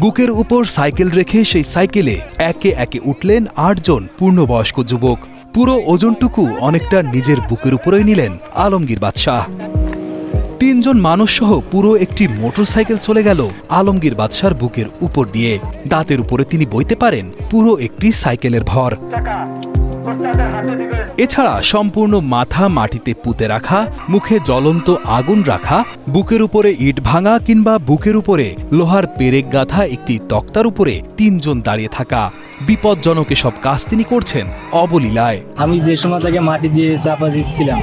বুকের উপর সাইকেল রেখে সেই সাইকেলে একে একে উঠলেন আটজন পূর্ণবয়স্ক যুবক। পুরো ওজনটুকু অনেকটা নিজের বুকের উপরেই নিলেন আলমগীর বাদশাহ। তিনজন মানুষ সহ পুরো একটি মোটরসাইকেল চলে গেল আলমগীর বাদশার বুকের উপর দিয়ে। দাঁতের উপরে তিনি বইতে পারেন পুরো একটি সাইকেলের ভর। এছাড়া সম্পূর্ণ মাথা মাটিতে পুঁতে রাখা, মুখে জ্বলন্ত আগুন রাখা, বুকের উপরে ইট ভাঙা কিংবা বুকের উপরে লোহার পেরেক গাঁথা একটি তক্তার উপরে তিনজন দাঁড়িয়ে থাকা। বিপজ্জনক এসব কাজ তিনি করছেন অবলীলায়। আমি যে সময় তাকে মাটি দিয়ে চাপা দিচ্ছিলাম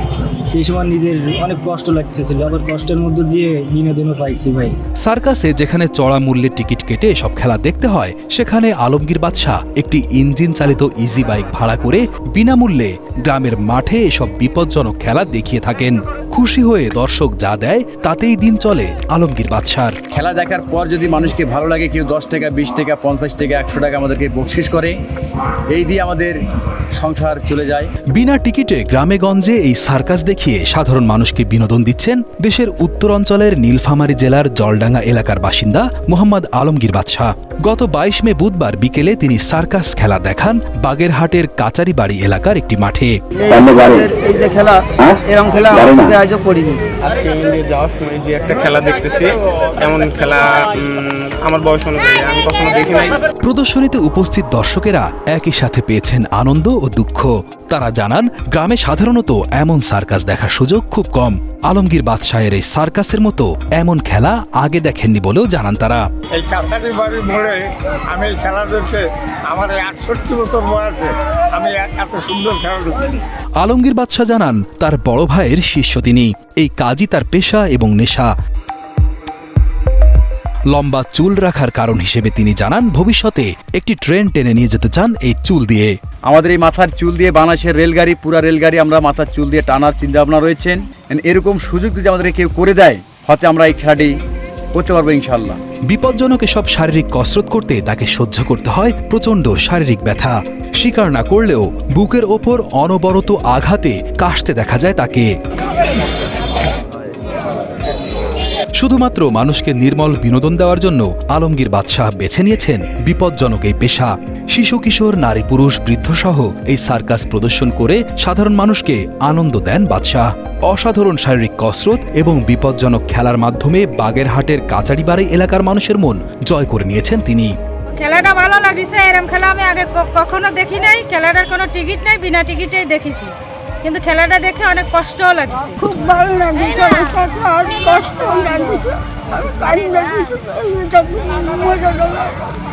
সেই সময় নিজের অনেক কষ্ট লাগতেছিল আবার কষ্টের মধ্যে দিয়ে বিনোদনও পাইছি ভাই। সার্কাসে যেখানে চড়া মূল্যের টিকিট কেটে সব খেলা দেখতে হয় সেখানে আলমগীর বাদশাহ একটি ইঞ্জিন চালিত ইজি বাইক ভাড়া করে বিনামূল্যে গ্রামের মাঠে এসব বিপজ্জনক খেলা দেখিয়ে থাকেন। খুশি হয়ে দর্শক যা দেয় তাতেই দিন চলে আলমগীর বাদশার। খেলা দেখার পর যদি মানুষকে ভালো লাগে কেউ দশ টাকা বিশ টাকা পঞ্চাশ টাকা একশো টাকা আমাদেরকে বকশিস করে এই দিয়ে আমাদের সংসার চলে যায়। বিনা টিকিটে গ্রামে গঞ্জে এই সার্কাস দেখিয়ে সাধারণ মানুষকে বিনোদন দিচ্ছেন দেশের উত্তরাঞ্চলের নীলফামারী জেলার জলডাঙ্গা এলাকার বাসিন্দা মোহাম্মদ আলমগীর বাদশাহ। গত বাইশ মে বুধবার বিকেলে তিনি সার্কাস খেলা দেখান বাগেরহাটের কাচারিবাড়ি এলাকার একটি মাঠে। এই যে খেলা এরকম খেলা আমার সাথে আজকে ইন্ডিয়া যাওয়ার সময় যে একটা খেলা দেখতেছি এমন খেলা আমার বয়স অনুযায়ী আমি কখনো দেখি নাই। প্রদর্শনীতে উপস্থিত দর্শকেরা একই সাথে পেয়েছেন আনন্দ ও দুঃখ। তারা জানান গ্রামে সাধারণত এমন সার্কাস দেখার সুযোগ খুব কম। আলমগীর বাদশাহের এই সার্কাসের মতো এমন খেলা আগে দেখেননি বলেও জানান তারা। এই কাছারি বাড়ির মোড়ে আমি এই খেলা দেখতে আমার এই আটষট্টি বছর বয়সে আমি এত সুন্দর খেলা দেখিনি আলমগীর বাদশাহ জানান তার বড় ভাইয়ের শিষ্য তিনি। এই কাজই তার পেশা এবং নেশা। লম্বা চুল রাখার কারণ হিসেবে তিনি জানান ভবিষ্যতে একটি ট্রেন টেনে নিয়ে যেতে চান এই চুল দিয়ে। আমাদের এই মাথার চুল দিয়ে বানাসের রেলগাড়ি পুরা রেলগাড়ি আমরা মাথার চুল দিয়ে টানার চিন্তা ভাবনা রয়েছেন। এরকম সুযোগ যদি আমাদের কেউ করে দেয় হয়তো আমরা এই খেলাটি করতে পারব ইনশাল্লাহ বিপজ্জনক এসব শারীরিক কসরত করতে তাকে সহ্য করতে হয় প্রচণ্ড শারীরিক ব্যথা। স্বীকার না করলেও বুকের ওপর অনবরত আঘাতে কাশতে দেখা যায় তাকে। শুধুমাত্র মানুষকে নির্মল বিনোদন দেওয়ার জন্য আলমগীর বাদশাহ বেছে নিয়েছেন বিপজ্জনক এই পেশা। শিশু, কিশোর, নারী, পুরুষ বৃদ্ধ সহ এই সার্কাস প্রদর্শন করে সাধারণ মানুষকে আনন্দ দেন বাদশাহ। অসাধারণ শারীরিক কসরত এবং বিপজ্জনক খেলার মাধ্যমে বাগেরহাটের কাচারিবাড়ি এলাকার মানুষের মন জয় করে নিয়েছেন তিনি। খেলাটা ভালো লাগিছে এরম খেলা আমি আগে ক- কখনো দেখি নাই। খেলাটার কোনো টিকিট নাই বিনা টিকিটেই দেখেছি। কিন্তু খেলাটা দেখে অনেক কষ্টও লাগছে। খুব ভালো লাগছে কষ্ট লাগছে। আমি কান্না মজা